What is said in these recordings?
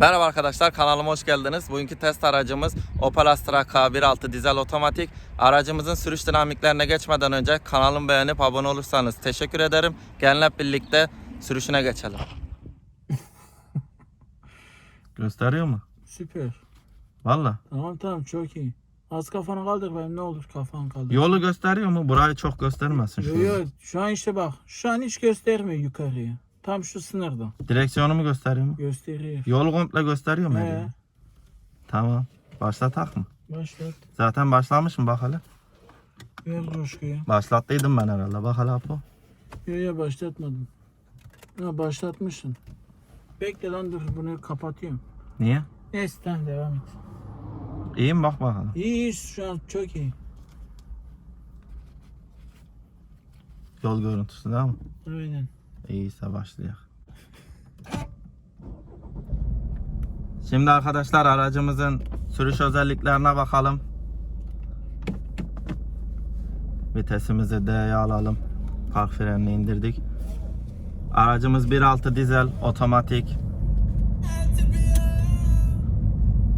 Merhaba arkadaşlar kanalıma hoş geldiniz. Bugünkü test aracımız Opel Astra K1.6 dizel otomatik. Aracımızın sürüş dinamiklerine geçmeden önce kanalımı beğenip abone olursanız teşekkür ederim. Gelin hep birlikte sürüşüne geçelim. Gösteriyor mu? Süper. Valla. Tamam tamam çok iyi. Az kafanı kaldır benim ne olur kafanı kaldır. Yolu gösteriyor mu? Burayı çok göstermesin Yo, şu. yo, şu an işte bak. Şu an hiç göstermiyor yukarıya. Tam şu sınırda. Direksiyonu mu gösteriyor mu? Gösteriyor. Yolu komple gösteriyor mu? He. Ege? Tamam. Başlatak mı? Başlat. Zaten başlamış mı bak hele. Ver coşkuyu. Başlattıydım ben herhalde. Bak hele Apo. Yo yo başlatmadım. Ha başlatmışsın. Bekle lan dur bunu kapatıyorum. Niye? Neyse tamam devam et. İyi mi bak bakalım. İyi iyi şu an çok iyi. Yol görüntüsü değil mi? Aynen. İyiyse başlayalım. Şimdi arkadaşlar aracımızın sürüş özelliklerine bakalım. Vitesimizi D'ye alalım. Park frenini indirdik. Aracımız 1.6 dizel otomatik.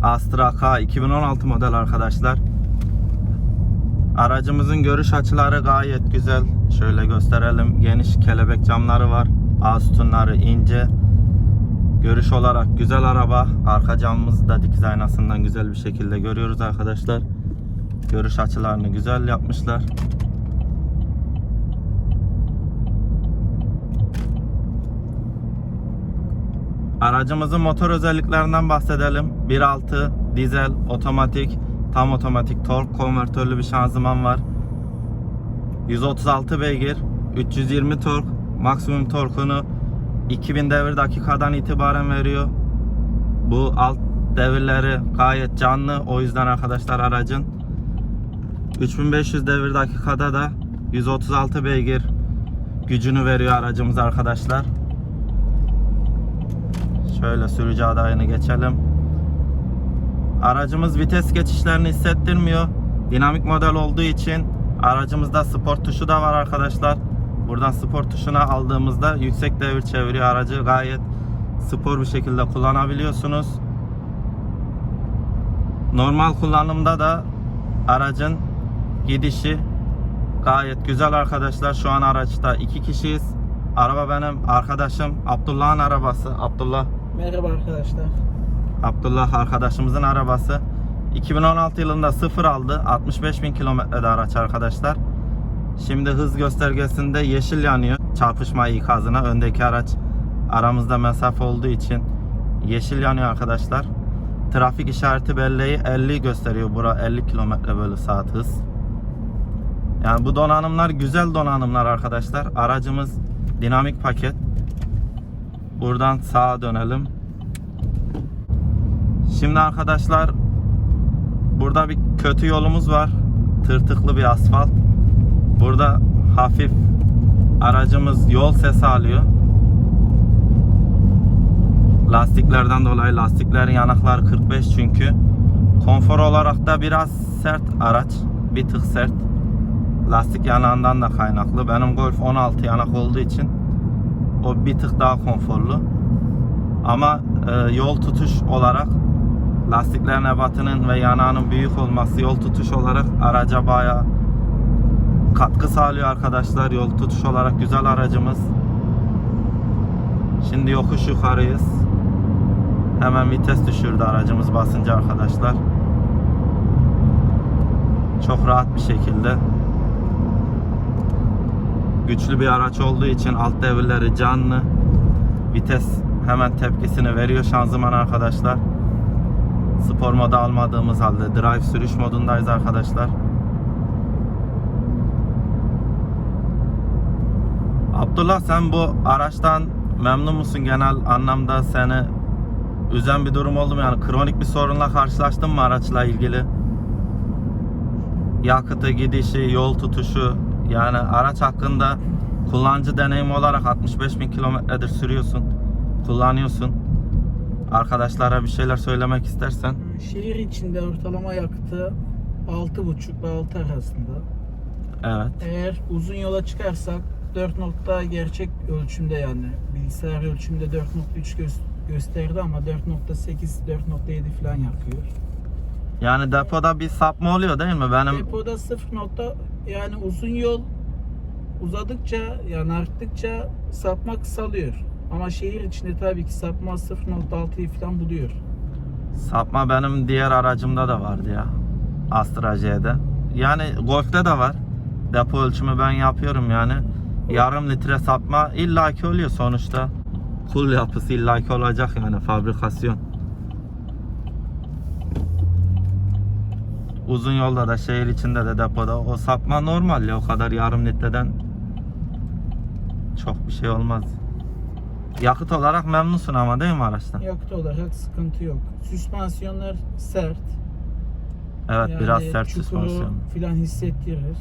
Astra K 2016 model arkadaşlar. Aracımızın görüş açıları gayet güzel. Şöyle gösterelim. Geniş kelebek camları var. A sütunları ince. Görüş olarak güzel araba. Arka camımızı da dikiz aynasından güzel bir şekilde görüyoruz arkadaşlar. Görüş açılarını güzel yapmışlar. Aracımızın motor özelliklerinden bahsedelim. 1.6 dizel otomatik tam otomatik tork konvertörlü bir şanzıman var. 136 beygir, 320 tork, maksimum torkunu 2000 devir dakikadan itibaren veriyor. Bu alt devirleri gayet canlı. O yüzden arkadaşlar aracın 3500 devir dakikada da 136 beygir gücünü veriyor aracımız arkadaşlar. Şöyle sürücü adayını geçelim. Aracımız vites geçişlerini hissettirmiyor. Dinamik model olduğu için aracımızda spor tuşu da var arkadaşlar. Buradan spor tuşuna aldığımızda yüksek devir çeviriyor aracı gayet spor bir şekilde kullanabiliyorsunuz. Normal kullanımda da aracın gidişi gayet güzel arkadaşlar. Şu an araçta iki kişiyiz. Araba benim arkadaşım Abdullah'ın arabası. Abdullah Merhaba arkadaşlar. Abdullah arkadaşımızın arabası 2016 yılında sıfır aldı. 65 bin kilometrede araç arkadaşlar. Şimdi hız göstergesinde yeşil yanıyor. Çarpışma ikazına öndeki araç aramızda mesafe olduğu için yeşil yanıyor arkadaşlar. Trafik işareti belleği 50 gösteriyor. Bura 50 kilometre bölü saat hız. Yani bu donanımlar güzel donanımlar arkadaşlar. Aracımız dinamik paket. Buradan sağa dönelim. Şimdi arkadaşlar burada bir kötü yolumuz var. Tırtıklı bir asfalt. Burada hafif aracımız yol sesi alıyor. Lastiklerden dolayı lastiklerin yanakları 45 çünkü. Konfor olarak da biraz sert araç. Bir tık sert. Lastik yanağından da kaynaklı. Benim Golf 16 yanak olduğu için o bir tık daha konforlu. Ama e, yol tutuş olarak lastiklerin ebatının ve yanağının büyük olması yol tutuş olarak araca bayağı katkı sağlıyor arkadaşlar. Yol tutuş olarak güzel aracımız. Şimdi yokuş yukarıyız. Hemen vites düşürdü aracımız basınca arkadaşlar. Çok rahat bir şekilde. Güçlü bir araç olduğu için alt devirleri canlı. Vites hemen tepkisini veriyor şanzıman arkadaşlar. Spor moda almadığımız halde drive sürüş modundayız arkadaşlar. Abdullah sen bu araçtan memnun musun genel anlamda seni üzen bir durum oldu mu yani kronik bir sorunla karşılaştın mı araçla ilgili? Yakıtı, gidişi, yol tutuşu yani araç hakkında kullanıcı deneyimi olarak 65 bin kilometredir sürüyorsun, kullanıyorsun. Arkadaşlara bir şeyler söylemek istersen. Şehir içinde ortalama yakıtı 6,5 ve 6 arasında. Evet. Eğer uzun yola çıkarsak 4 nokta gerçek ölçümde yani bilgisayar ölçümde 4.3 göz gösterdi ama 4.8 4.7 falan yakıyor. Yani depoda bir sapma oluyor değil mi? Benim Depoda 0 nokta yani uzun yol uzadıkça yani arttıkça sapma kısalıyor. Ama şehir içinde tabii ki sapma 0.6'yı falan buluyor. sapma benim diğer aracımda da vardı ya. Astra J'de. Yani Golf'te de var. Depo ölçümü ben yapıyorum yani. Yarım litre sapma illaki oluyor sonuçta. Kul yapısı illaki olacak yani fabrikasyon. Uzun yolda da şehir içinde de depoda o sapma normal ya o kadar yarım litreden çok bir şey olmaz. Yakıt olarak memnunsun ama değil mi araçtan? Yakıt olarak sıkıntı yok. Süspansiyonlar sert. Evet Yani biraz sert süspansiyon. filan hissettirir.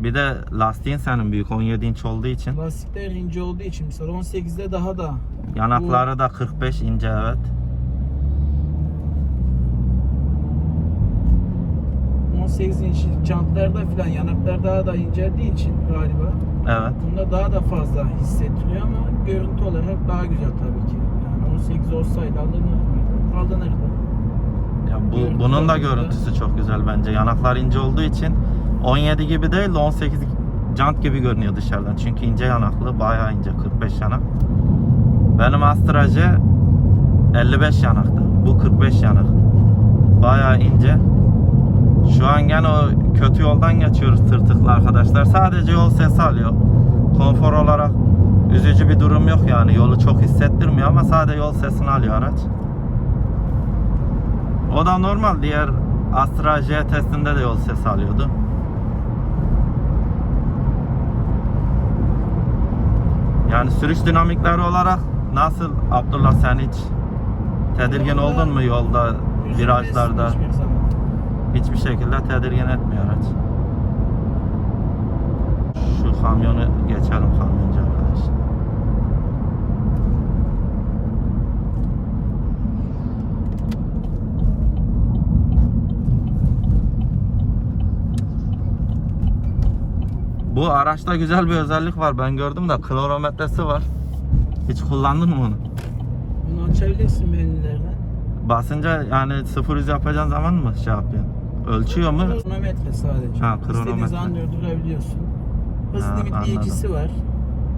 Bir de lastiğin senin büyük 17 inç olduğu için Lastikler ince olduğu için mesela 18'de daha da yanakları da 45 ince evet. 18 inç jantlarda filan yanaklar daha da inceldiği için galiba Evet. bunda daha da fazla hissettiriyor ama görüntü olarak daha güzel tabii ki. Yani 18 olsaydı alınır mıydı? Alınırdı. Ya bu Görüntü bunun da olarak da- görüntüsü çok güzel bence. Yanaklar ince olduğu için 17 gibi değil de 18 jant gibi görünüyor dışarıdan. Çünkü ince yanaklı, bayağı ince 45 yanak. Benim Astra J 55 yanaktı. Bu 45 yanak. Bayağı ince. Şu an gene o kötü yoldan geçiyoruz tırtıklı arkadaşlar. Sadece yol sesi alıyor. Konfor olarak üzücü bir durum yok yani. Yolu çok hissettirmiyor ama sadece yol sesini alıyor araç. O da normal. Diğer Astra J testinde de yol sesi alıyordu. Yani sürüş dinamikleri olarak nasıl Abdullah sen hiç tedirgin oldun mu yolda, virajlarda? Hiçbir şekilde tedirgin etmiyor araç. Şu kamyonu geçelim kamyoncu arkadaş. Bu araçta güzel bir özellik var. Ben gördüm de klorometresi var. Hiç kullandın mı onu? Bunu açabilirsin menülerden. Basınca yani 0-100 yapacağın zaman mı şey yapıyorsun? Ölçüyor mu? Kronometre sadece. Ha, İstediğin kronometre. zaman durdurabiliyorsun. Hız Ha, limitleyicisi var.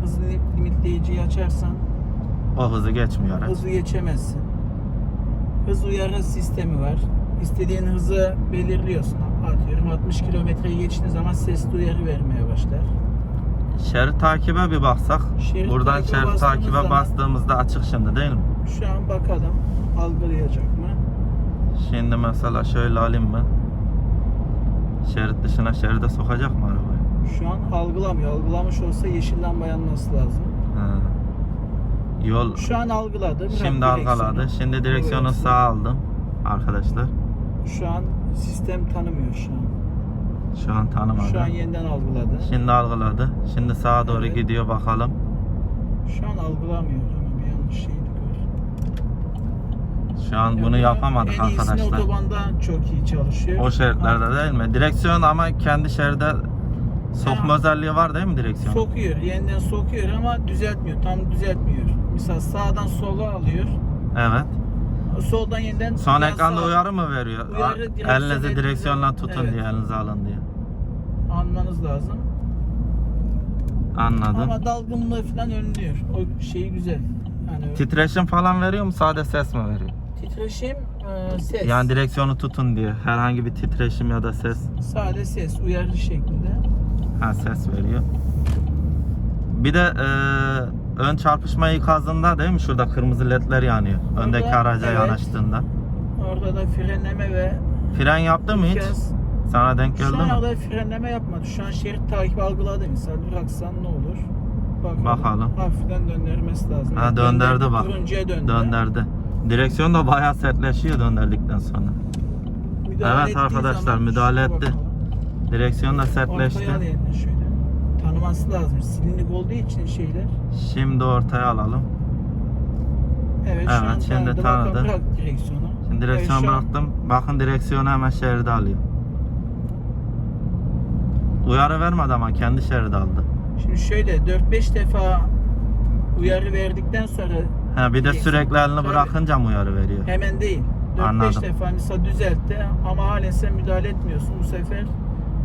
Hız lim- limitleyiciyi açarsan O hızı geçmiyor hızı geçemezsin. Hız uyarı sistemi var. İstediğin hızı belirliyorsun. Atıyorum 60 kilometreyi geçtiğin zaman sesli uyarı vermeye başlar. Şerit takibe bir baksak. Şerit Buradan takibe şerit takibe zaman- bastığımızda açık şimdi değil mi? Şu an bakalım algılayacak mı? Şimdi mesela şöyle alayım mı? Şerit dışına şeride sokacak mı arabayı? Şu an algılamıyor. Algılamış olsa yeşil lamba yanması lazım. Ha. Yol Şu an algıladı. Şimdi algıladı. Şimdi direksiyonu Evet. sağa aldım. Arkadaşlar. Şu an sistem tanımıyor şu an. Şu an tanımadı. Şu an yeniden algıladı. Şimdi algıladı. Şimdi sağa doğru Evet. gidiyor bakalım. Şu an algılamıyor ama bir yanlış var. Şu an bunu yapamadık en iyisini arkadaşlar. otobanda çok iyi çalışıyor. O şeritlerde Artık değil mi? Direksiyon ama kendi şeride sokma Ha. özelliği var değil mi direksiyon? Sokuyor, yeniden sokuyor ama düzeltmiyor. Tam düzeltmiyor. Mesela sağdan sola alıyor. Evet. Soldan yeniden Son ekranda sağa uyarı mı veriyor? Uyarı, direksiyon elinizi elinize- direksiyonla tutun Evet. diye, elinize alın diye. almanız lazım. Anladım. Ama dalgınlığı falan önlüyor. O şeyi güzel. Yani Titreşim falan veriyor mu? Sade ses mi veriyor? Titreşim, e, ses. Yani direksiyonu tutun diye. Herhangi bir titreşim ya da ses. Sade ses, uyarı şeklinde. Ha ses veriyor. Bir de e, ön çarpışma ikazında değil mi? Şurada kırmızı ledler yanıyor. Öndeki Burada, araca evet. yanaştığında. Orada da frenleme ve Fren yaptı mı hiç? Sana denk Şu geldi an mi? orada frenleme yapmadı. Şu an şerit takibi algıladı misal. Duraksan ne olur? Bakalım. Bakalım. Hafiften döndürmesi lazım. Ha döndürdü, bak. Turuncuya döndü. Döndürdü. Direksiyon da bayağı sertleşiyor döndürdükten sonra. Müdahale Evet ettiği arkadaşlar, zaman müdahale şuna etti. bakalım. Direksiyon da sertleşti. Ortaya şöyle. Tanıması lazım. Silinlik olduğu için şeyler. Şimdi ortaya alalım. Evet, şu Evet, an şimdi tanıdı. tanıdı. Bırak direksiyonu. Şimdi direksiyon şu an- bıraktım. Bakın direksiyonu hemen şeride alıyor. Uyarı vermedi ama kendi şeride aldı. Şimdi şöyle 4-5 defa uyarı verdikten sonra Ha, bir de sürekli elini Tabii. bırakınca mı uyarı veriyor? Hemen değil. 4-5 Anladım. defa mesela düzeltti ama halen sen müdahale etmiyorsun. Bu sefer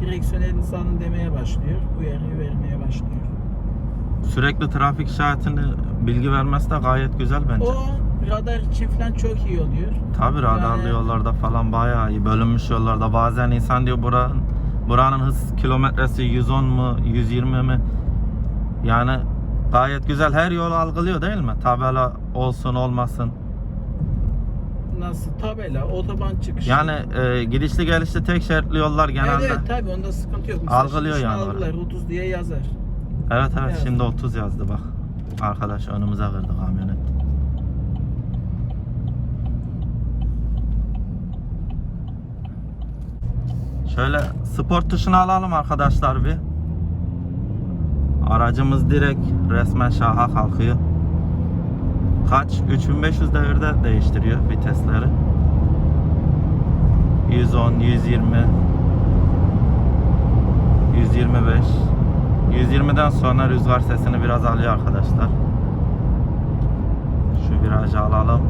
direksiyon elini salın demeye başlıyor. Uyarıyı vermeye başlıyor. Sürekli trafik işaretini bilgi vermesi de gayet güzel bence. O radar için falan çok iyi oluyor. Tabi radarlı Yani- yollarda falan bayağı iyi. Bölünmüş yollarda bazen insan diyor buranın, buranın hız kilometresi 110 mu 120 mi? Yani gayet güzel her yol algılıyor değil mi? Tabela olsun olmasın. Nasıl tabela, otoban çıkışı. Yani e, gidişli gelişli tek şeritli yollar evet, genelde. evet tabii onda sıkıntı yok. Mesela Algılıyor yani algılar 30 diye yazar. Evet evet Evet. şimdi 30 yazdı bak. Arkadaş önümüze kırdı kamyonet. Şöyle spor tuşunu alalım arkadaşlar bir. Aracımız direkt resmen şaha kalkıyor. Kaç? 3500 devirde değiştiriyor vitesleri. 110, 120, 125. 120'den sonra rüzgar sesini biraz alıyor arkadaşlar. Şu virajı alalım.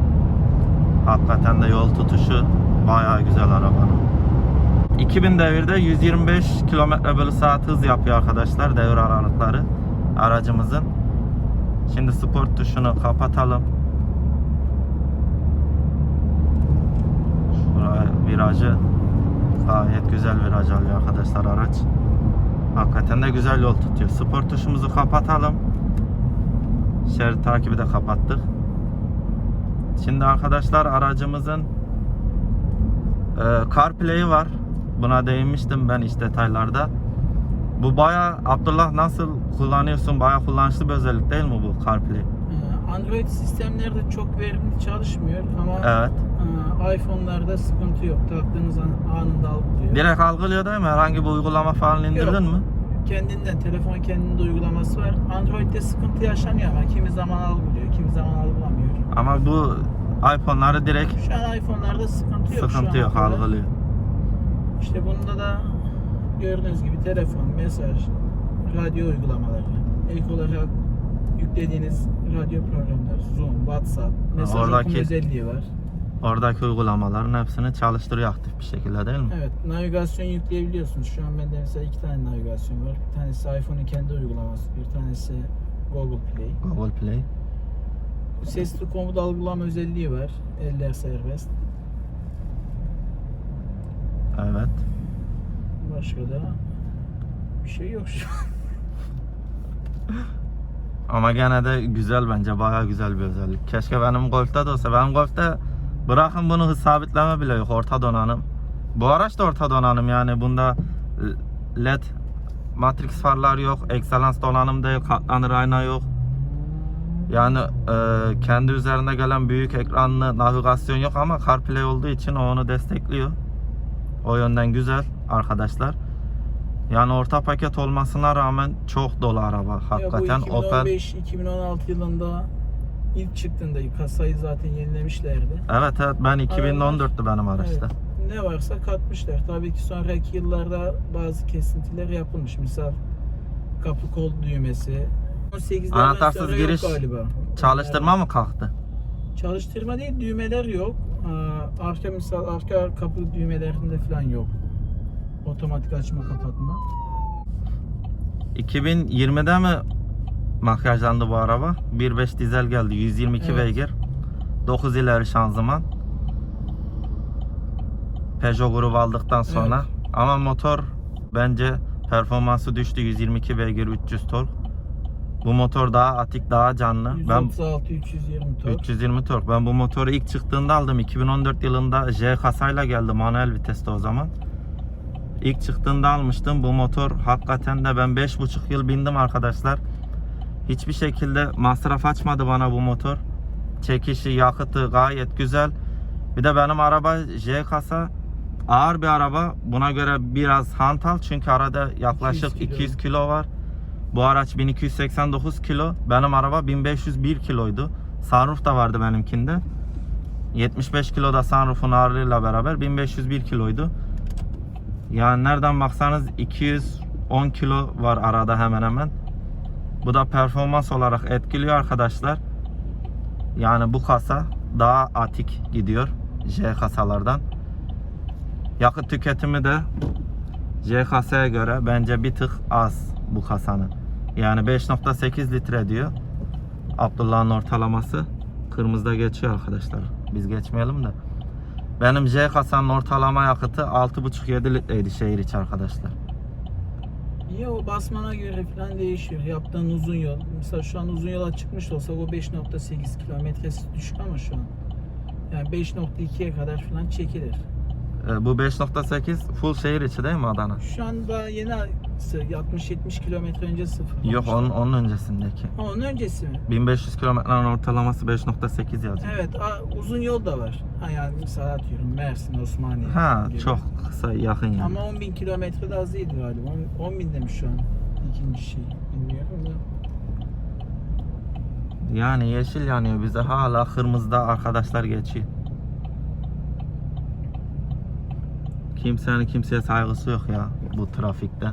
Hakikaten de yol tutuşu bayağı güzel arabanın. 2000 devirde 125 km bölü saat hız yapıyor arkadaşlar devir aralıkları aracımızın. Şimdi sport tuşunu kapatalım. Şuraya virajı gayet güzel viraj alıyor arkadaşlar araç. Hakikaten de güzel yol tutuyor. Spor tuşumuzu kapatalım. Şerit takibi de kapattık. Şimdi arkadaşlar aracımızın e, CarPlay'i var. Buna değinmiştim ben iç detaylarda. Bu baya Abdullah nasıl kullanıyorsun? Baya kullanışlı bir özellik değil mi bu CarPlay? Ee, Android sistemlerde çok verimli çalışmıyor ama Evet. e, iPhone'larda sıkıntı yok. Taktığınız an anında algılıyor. Direkt algılıyor değil mi? Herhangi bir uygulama falan indirdin mi? Kendinden, telefon kendinde uygulaması var. Android'de sıkıntı yaşanıyor ama kimi zaman algılıyor, kimi zaman algılamıyor. Ama bu iPhone'ları direkt Şu an iPhone'larda sıkıntı yok. sıkıntı yok algılıyor. İşte bunda da gördüğünüz gibi telefon, mesaj, radyo uygulamaları, ek olarak yüklediğiniz radyo programları, Zoom, WhatsApp, mesaj oradaki- okuma özelliği var. Oradaki uygulamaların hepsini çalıştırıyor aktif bir şekilde değil mi? Evet, navigasyon yükleyebiliyorsunuz. Şu an bende mesela iki tane navigasyon var. Bir tanesi iPhone'un kendi uygulaması, bir tanesi Google Play. Google Play. Sesli komut algılama özelliği var. Eller serbest. Evet. Başka da bir şey yok şu an. Ama gene de güzel bence. Bayağı güzel bir özellik. Keşke benim Golf'te de olsa. Benim Golf'te bırakın bunu hız sabitleme bile yok. Orta donanım. Bu araç da orta donanım yani. Bunda LED Matrix farlar yok. Excellence donanım değil. Katlanır ayna yok. Yani e, kendi üzerinde gelen büyük ekranlı navigasyon yok ama CarPlay olduğu için o onu destekliyor. O yönden güzel arkadaşlar. Yani orta paket olmasına rağmen çok dolu araba. Ya Hakikaten bu Opel 2015-2016 yılında ilk çıktığında kasayı zaten yenilemişlerdi. Evet evet ben 2014'tü benim araçta. Evet, ne varsa katmışlar. Tabii ki sonraki yıllarda bazı kesintiler yapılmış. Misal kapı kol düğmesi. 18'lerden Anahtarsız giriş galiba. Çalıştırma mı kalktı? Çalıştırma değil düğmeler yok. Aa, Arka misal arka kapı düğmelerinde falan yok. Otomatik açma kapatma. 2020'de mi makyajlandı bu araba? 1.5 dizel geldi. 122 Evet. beygir. 9 ileri şanzıman. Peugeot grubu aldıktan sonra. Ama motor bence performansı düştü. 122 beygir 300 tork. Bu motor daha atik, daha canlı. Ben 136 320 tork. 320 tork. Ben bu motoru ilk çıktığında aldım. 2014 yılında J kasayla geldi. Manuel viteste o zaman. İlk çıktığında almıştım. Bu motor hakikaten de ben 5,5 yıl bindim arkadaşlar. Hiçbir şekilde masraf açmadı bana bu motor. Çekişi, yakıtı gayet güzel. Bir de benim araba J kasa ağır bir araba. Buna göre biraz hantal çünkü arada yaklaşık 200 kilo. 200 kilo var. Bu araç 1289 kilo. Benim araba 1501 kiloydu. Sunroof da vardı benimkinde. 75 kilo da sunroof'un ağırlığıyla beraber 1501 kiloydu. Yani nereden baksanız 210 kilo var arada hemen hemen. Bu da performans olarak etkiliyor arkadaşlar. Yani bu kasa daha atik gidiyor J kasalardan. Yakıt tüketimi de J kasaya göre bence bir tık az bu kasanın. Yani 5.8 litre diyor. Abdullah'ın ortalaması kırmızıda geçiyor arkadaşlar. Biz geçmeyelim de. Benim J kasanın ortalama yakıtı 6.5-7 litreydi şehir içi arkadaşlar. İyi o basmana göre falan değişiyor. Yaptığın uzun yol. Mesela şu an uzun yola çıkmış olsak o 5.8 kilometresi düşük ama şu an. Yani 5.2'ye kadar falan çekilir. Ee, Bu 5.8 full şehir içi değil mi Adana? Şu an daha yeni 60-70 kilometre önce sıfır. Yok onun, onun öncesindeki. Ha, onun öncesi mi? 1500 kilometrenin ortalaması 5.8 yazıyor. Evet a- uzun yol da var. Ha yani mesela atıyorum Mersin, Osmaniye. Ha gibi. çok kısa yakın yani. Ama 10.000 kilometre de az değildi galiba. 10 bin demiş şu an ikinci şey. Bilmiyorum da. Yani yeşil yanıyor bize hala kırmızıda arkadaşlar geçiyor. Kimsenin kimseye saygısı yok ya bu trafikte.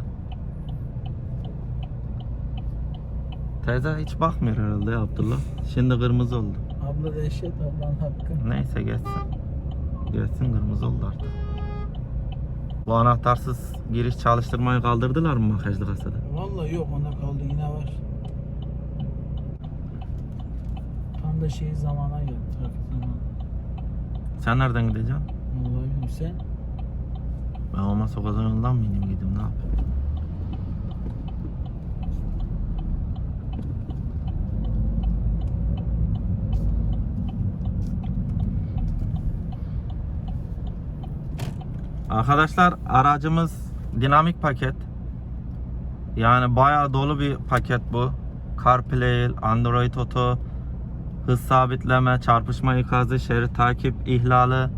Teyze hiç bakmıyor herhalde ya Abdullah. Şimdi kırmızı oldu. Abla dehşet ablanın hakkı. Neyse geçsin. Geçsin kırmızı oldu artık. Bu anahtarsız giriş çalıştırmayı kaldırdılar mı makyajlı kasada? Vallahi yok ona kaldı yine var. Tam da şey zamana geldi trafik zamanı. Sen nereden gideceksin? Vallahi bilmiyorum sen. Ben olmazsa o kadar yoldan mı ineyim gideyim ne yapayım? Arkadaşlar aracımız dinamik paket. Yani bayağı dolu bir paket bu. CarPlay, Android Auto, hız sabitleme, çarpışma ikazı, şerit takip ihlali,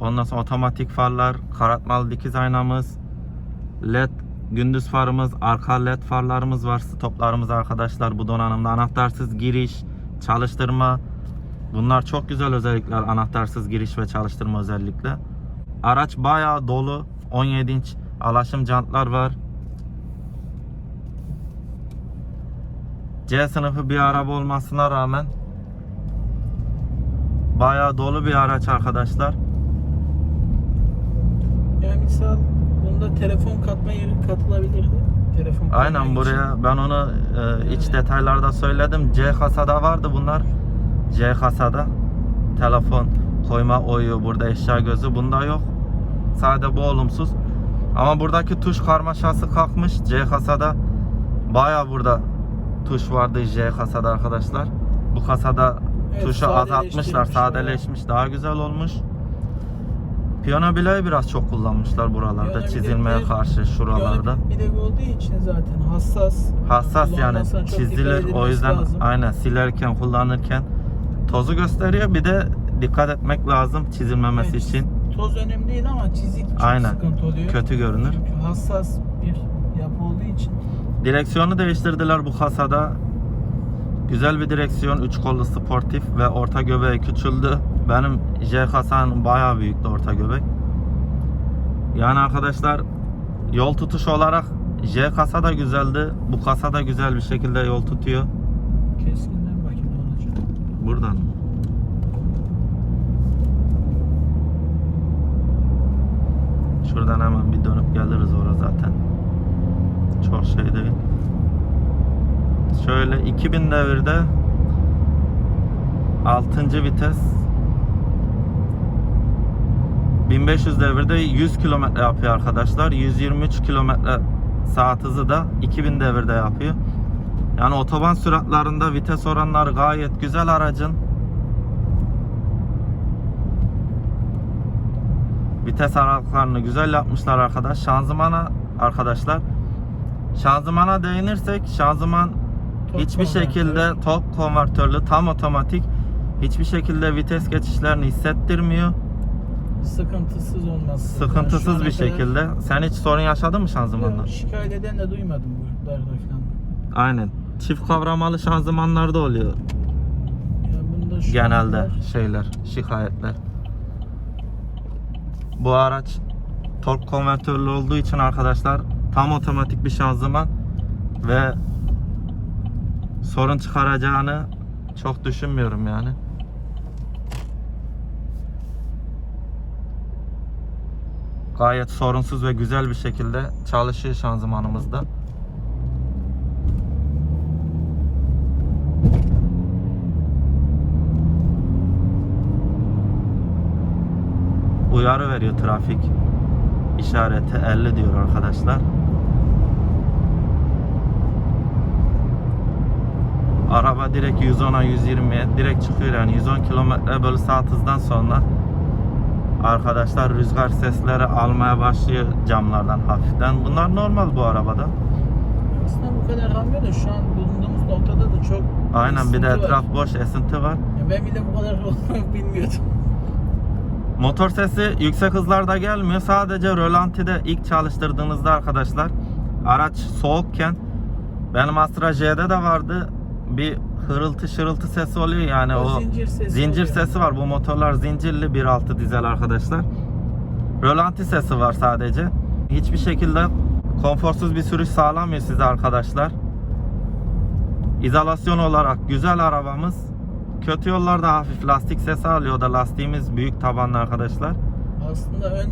Ondan sonra otomatik farlar, karartmalı dikiz aynamız, led gündüz farımız, arka led farlarımız var. Stoplarımız arkadaşlar bu donanımda. Anahtarsız giriş, çalıştırma. Bunlar çok güzel özellikler. Anahtarsız giriş ve çalıştırma özellikle. Araç bayağı dolu. 17 inç alaşım jantlar var. C sınıfı bir araba olmasına rağmen bayağı dolu bir araç arkadaşlar. Yani misal bunda telefon katma yeri katılabilirdi. Telefon katma Aynen için. buraya ben onu e, iç Evet. detaylarda söyledim. C kasada vardı bunlar. C kasada telefon koyma oyu burada eşya gözü bunda yok. Sadece bu olumsuz. Ama buradaki tuş karmaşası kalkmış. C kasada baya burada tuş vardı J kasada arkadaşlar. Bu kasada Evet, tuşu azaltmışlar, sadeleşmiş, daha güzel olmuş. Piyano bileği biraz çok kullanmışlar buralarda Piyano çizilmeye bilekleri- karşı şuralarda. Yani bilek olduğu için zaten hassas. Hassas yani çizilir o yüzden lazım. aynen silerken kullanırken tozu gösteriyor bir de dikkat etmek lazım çizilmemesi Evet, için Toz önemli değil ama çizik çok Aynen. sıkıntı oluyor. kötü görünür. Çünkü hassas bir yapı olduğu için. Direksiyonu değiştirdiler bu kasada. Güzel bir direksiyon, üç kollu sportif ve orta göbeği küçüldü. Benim J kasanın bayağı büyüktü orta göbek. Yani arkadaşlar yol tutuş olarak J kasa da güzeldi. Bu kasa da güzel bir şekilde yol tutuyor. Keskinden bakayım ne olacak. Buradan mı? Şuradan hemen bir dönüp geliriz oraya zaten. Çok şey değil. Şöyle 2000 devirde 6. vites 1500 devirde 100 kilometre yapıyor arkadaşlar. 123 kilometre saat hızı da 2000 devirde yapıyor. Yani otoban süratlarında vites oranları gayet güzel aracın. Vites aralıklarını güzel yapmışlar arkadaş. Şanzımana arkadaşlar. Şanzımana değinirsek şanzıman Top hiçbir şekilde top konvertörlü tam otomatik hiçbir şekilde vites geçişlerini hissettirmiyor. Sıkıntısız olması. Sıkıntısız Yani bir şekilde. Sen hiç sorun yaşadın mı şanzımanda? Yok, şikayet eden de duymadım buralarda falan. Aynen. Çift kavramalı şanzımanlarda oluyor Ya bunda şu genelde anda- şeyler, şikayetler. Bu araç tork konvertörlü olduğu için arkadaşlar tam otomatik bir şanzıman ve sorun çıkaracağını Çok düşünmüyorum yani. Gayet sorunsuz ve güzel bir şekilde çalışıyor şanzımanımızda. Uyarı veriyor trafik işareti 50 diyor arkadaşlar. Araba direkt 110'a 120'ye direkt çıkıyor yani 110 km bölü saat hızdan sonra arkadaşlar rüzgar sesleri almaya başlıyor camlardan hafiften. Bunlar normal bu arabada. Aslında bu kadar almıyor da şu an bulunduğumuz noktada da çok Aynen bir de esinti var. etraf boş esinti var. Ya ben bile bu kadar olduğunu bilmiyordum. Motor sesi yüksek hızlarda gelmiyor. Sadece rölantide ilk çalıştırdığınızda arkadaşlar araç soğukken benim Astra J'de de vardı. Bir hırıltı şırıltı sesi oluyor yani o, zincir sesi. zincir oluyor. sesi var. Bu motorlar zincirli 1.6 dizel arkadaşlar. Rölanti sesi var sadece. Hiçbir şekilde konforsuz bir sürüş sağlamıyor size arkadaşlar. İzolasyon olarak güzel arabamız. Kötü yollarda hafif lastik sesi alıyor. O da lastiğimiz büyük tabanlı arkadaşlar. Aslında ön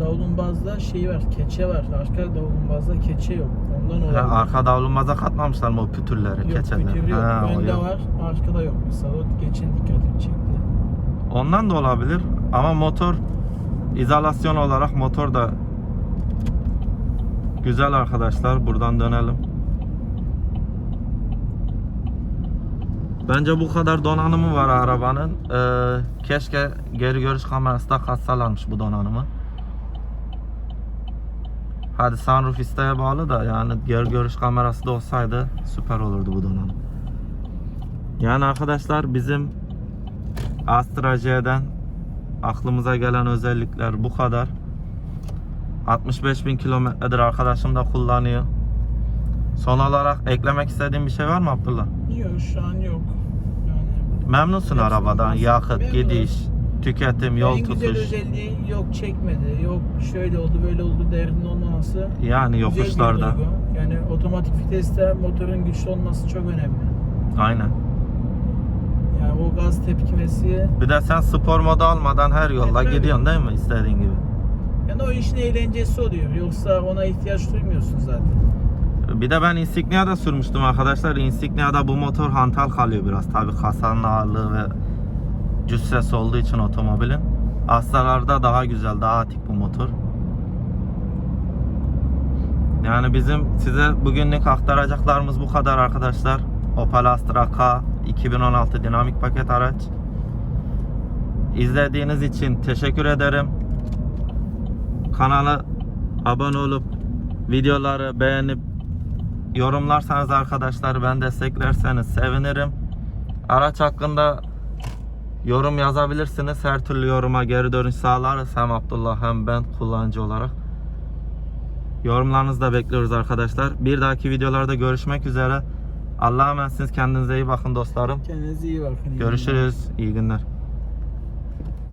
davlumbazda şey var, keçe var. Arka davlumbazda keçe yok. Ondan Ha, olabilir. arka davlumaza katmamışlar mı o pütürleri, yok, keçeleri? bütün yok. Ha, Önde yok. var, arkada yok. Mesela o geçen dikkatimi çekti. Ondan da olabilir ama motor izolasyon olarak motor da güzel arkadaşlar. Buradan dönelim. Bence bu kadar donanımı var arabanın. Ee, keşke geri görüş kamerası da katsalarmış bu donanımı. Hadi sunroof isteğe bağlı da yani geri görüş kamerası da olsaydı süper olurdu bu donanım. Yani arkadaşlar bizim Astra J'den aklımıza gelen özellikler bu kadar. 65 bin kilometredir arkadaşım da kullanıyor. Son olarak eklemek istediğin bir şey var mı Abdullah? Yok şu an yok. Yani Memnunsun Hepsinden arabadan, yakıt, Memnunum. gidiş, tüketim, yol en güzel tutuş. özelliği yok çekmedi, yok şöyle oldu böyle oldu derdin olmaması. Yani güzel yokuşlarda. Yani otomatik viteste motorun güçlü olması çok önemli. Aynen. Yani o gaz tepkimesi Bir de sen spor modu almadan her yolda tabii. gidiyorsun değil mi istediğin gibi? yani o işin eğlencesi oluyor. Yoksa ona ihtiyaç duymuyorsun zaten. Bir de ben Insignia'da sürmüştüm arkadaşlar. Insignia'da bu motor hantal kalıyor biraz. Tabii kasanın ağırlığı ve cüssesi olduğu için otomobilin. Astralarda daha güzel, daha atik bu motor. Yani bizim size bugünlük aktaracaklarımız bu kadar arkadaşlar. Opel Astra K 2016 dinamik paket araç. İzlediğiniz için teşekkür ederim. Kanala abone olup videoları beğenip yorumlarsanız arkadaşlar ben desteklerseniz sevinirim. Araç hakkında yorum yazabilirsiniz. Her türlü yoruma geri dönüş sağlarız. Hem Abdullah hem ben kullanıcı olarak. Yorumlarınızı da bekliyoruz arkadaşlar. Bir dahaki videolarda görüşmek üzere. Allah'a emanetsiniz. Kendinize iyi bakın dostlarım. Kendinize iyi bakın. iyi günler. Görüşürüz. İyi günler.